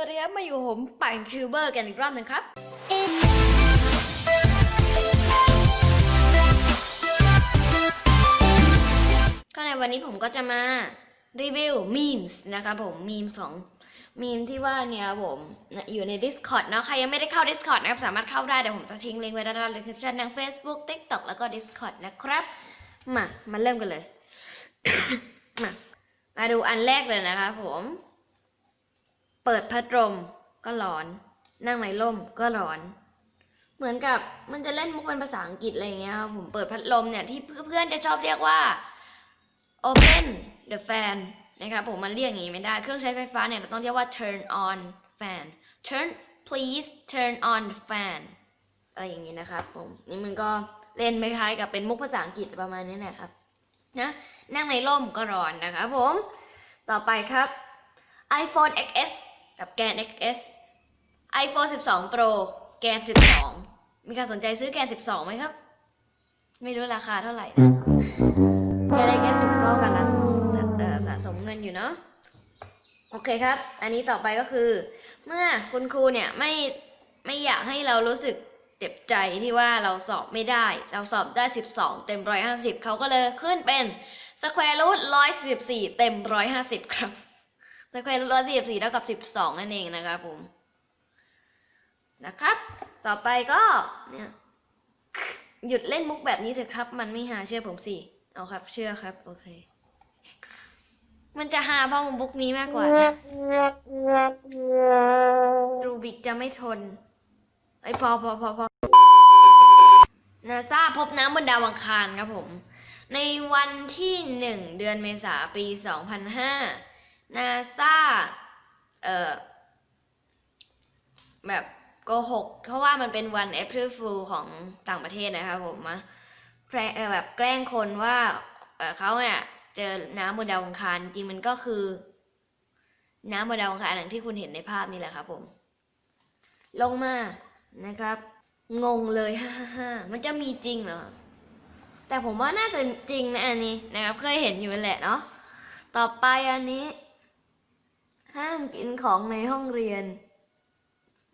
วัสดีครับ มาอยู่ผมปั่นคิวเบอร์กันอีกรอบหนึงครับ ก็ในวันนี้ผมก็จะมารีวิวมีมส์นะครับผมมีมสองมีมที่ว่าเนี่ยผมอยู่ใน Discord เนาะใครยังไม่ได้เข้า Discord นะครับ สามารถเข้าได้เดี๋ยวผมจะทิ้งลิงก์ไว้ด้านล่าง description ทั้ง Facebook TikTok แล้วก็ Discord นะครับ มา มาเริ่มกันเลย มา มาดูอันแรกเลยนะครับผม เปิดพัดลมก็ร้อน นั่งในร่มก็ร้อน เหมือนกับมันจะเล่นมุกเป็นภาษาอังกฤษอะไรอย่างเงี้ยครับผมเปิดพัดลมเนี่ยที่เพื่อนๆจะชอบเรียกว่า open the fan นะครับผมมันเรียกอย่างงี้ไม่ได้ เครื่องใช้ไฟฟ้าเนี่ยเราต้องเรียกว่า turn on fan turn please turn on the fan อะไรอย่างงี้นะครับผมนี่มันก็เล่นไม่คล้ายกับเป็นมุกภาษาอังกฤษประมาณนี้แหละครับนะนั่งในร่มก็ร้อนนะครับผม ต่อไปครับ iPhone XS กับแกน XS iPhone 12 Pro แกน 12 มีใครสนใจซื้อแกน 12 ไหมครับ ไม่รู้ราคาเท่าไหร่นะแกน XS ผมก็กำลังเอ่อสะสมเงินอยู่เนาะโอเคครับ อันนี้ต่อไปก็คือ เมื่อคุณครูเนี่ยไม่ไม่อยากให้เรารู้สึกเจ็บใจที่ว่าเราสอบไม่ได้ เราสอบได้ 12 เต็ม 150 เขาก็เลยขึ้นเป็น square root 144 เต็ม 150 ครับ square root 144เท่ากับ12นั่นเองนะครับผม นะครับ ต่อไปก็เนี่ยหยุดเล่นมุกแบบนี้เถอะครับ มันไม่หาเชื่อผมสิ เอาครับ เชื่อครับ โอเค มันจะหาเพราะมุกนี้มากกว่ารูบิกจะไม่ทน ไอยพอพอพอพอนาซาพบน้ำบนดาวอังคารครับผม ในวันที่หนึ่งเดือนเมษาปี 2005 นาซา เออแบบโกหกเพราะว่ามันเป็นวัน April Fool ของต่างประเทศนะครับผมมาแแบบแกล้งคนว่าเขาเนี่ยเจอน้ำบนดาวอังคารจริงมันก็คือ น้ำบนดาวอังคารอย่างที่คุณเห็นในภาพนี่แหละครับผม ลงมานะครับ งงเลยฮ่าฮ่าฮ่ามันจะมีจริงเหรอแต่ผมว่าน่าจะจริงนะอันนี้นะครับเคยเห็นอยู่แหละเนาะต่อไปอันนี้ ห้ามกินของในห้องเรียน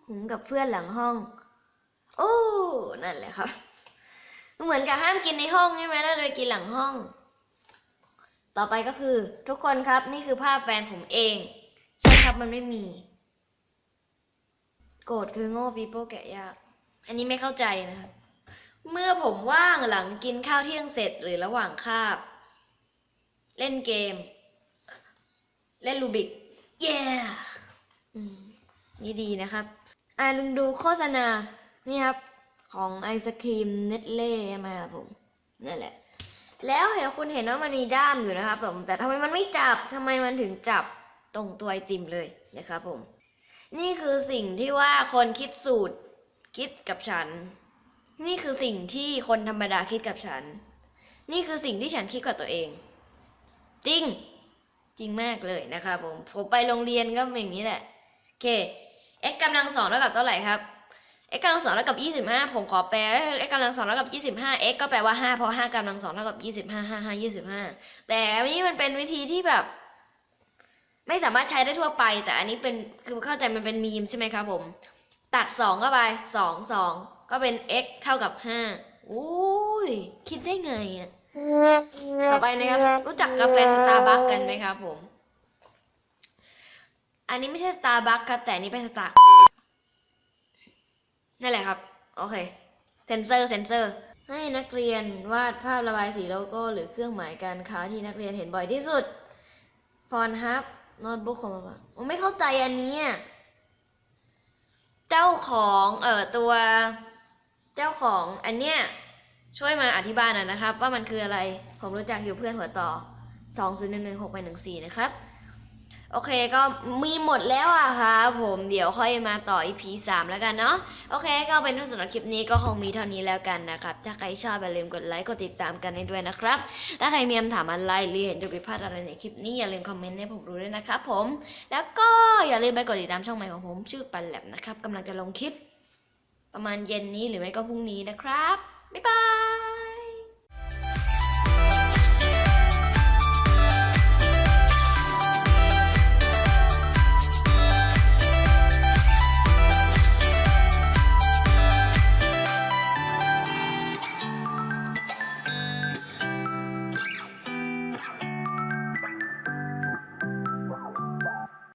ผมกับเพื่อนหลังห้อง โอ้ นั่นแหละครับ เหมือนกับห้ามกินในห้องใช่ไหมแล้วไปกินหลังห้อง ต่อไปก็คือ ทุกคนครับนี่คือภาพแฟนผมเอง ใช่ครับมันไม่มี โกรธคือโง่ปีโป้แกะยาก อันนี้ไม่เข้าใจนะครับ เมื่อผมว่างหลังกินข้าวเที่ยงเสร็จหรือระหว่างคาบ เล่นเกม เล่นลูบิก เย้อืมนี่ดีนะครับ อ่าลองดูโฆษณา นี่ครับ ของไอศครีมเนตเล่มครับผม นั่นแหละ แล้วเห็นคุณเห็นว่ามันมีด้ามอยู่นะครับผมแต่ทำไมมันไม่จับทำไมมันถึงจับตรงตัวไอติมเลยนะครับผม นี่คือสิ่งที่ว่าคนคิดสูตรคิดกับฉัน นี่คือสิ่งที่คนธรรมดาคิดกับฉัน นี่คือสิ่งที่ฉันคิดกับตัวเอง จริง จริงมากเลยนะครับผม ผมไปโรงเรียนก็เป็นอย่างนี้แหละ โอเค x กำลังสองเท่ากับเท่าไหร่ครับ x กำลังสองเท่ากับยี่สิบห้าผมขอแปล x กำลังสองเท่ากับยี่สิบห้า x ก็แปลว่าห้าเพราะห้ากำลังสองเท่ากับยี่สิบห้าห้าห้ายี่สิบห้าแต่อันนี้มันเป็นวิธีที่แบบ ไม่สามารถใช้ได้ทั่วไป แต่อันนี้เป็นคือเข้าใจมันเป็นมีมใช่ไหมครับผม ตัดสองเข้าไปสองสองก็เป็น x เท่ากับห้าโอ้ยคิดได้ไงอะ ต่อไปนะครับ รู้จักกาแฟสตาร์บัคกันไหมครับผม อันนี้ไม่ใช่สตาร์บัคครับแต่นี้เป็นสตาร์นั่นแหละครับ โอเค เซนเซอร์ เซนเซอร์ ให้นักเรียนวาดภาพระบายสีโลโก้ หรือเครื่องหมายการค้าที่นักเรียนเห็นบ่อยที่สุด พรฮับโน้ตบุ๊กของมาผมไม่เข้าใจอันนี้ เจ้าของ เอ่อ ตัว เจ้าของ อันเนี้ย ช่วยมาอธิบายหน่อยนะครับ ว่ามันคืออะไรผมรู้จักอยู่เพื่อนหัวต่อ 2 0 1 1 6 8 1 4 นะครับ โอเคก็มีหมดแล้วอะครับผมเดี๋ยวค่อยมาต่อ EP 3 แล้วกันเนาะโอเค ก็เป็นทั้งสำหรับคลิปนี้ก็คงมีเท่านี้แล้วกันนะครับ ถ้าใครชอบอย่าลืมกดไลค์กดติดตามกันให้ด้วยนะครับ ถ้าใครมีคำถามอะไรหรือเห็นจุดผิดพลาดอะไรในคลิปนี้อย่าลืมคอมเมนต์ให้ผมรู้ด้วยนะครับผมแล้วก็อย่าลืมไปกดติดตามช่องใหม่ของผม ชื่อปันแลบนะครับกำลังจะลงคลิป ประมาณเย็นนี้หรือไม่ก็พรุ่งนี้นะครับ บ๊ายบาย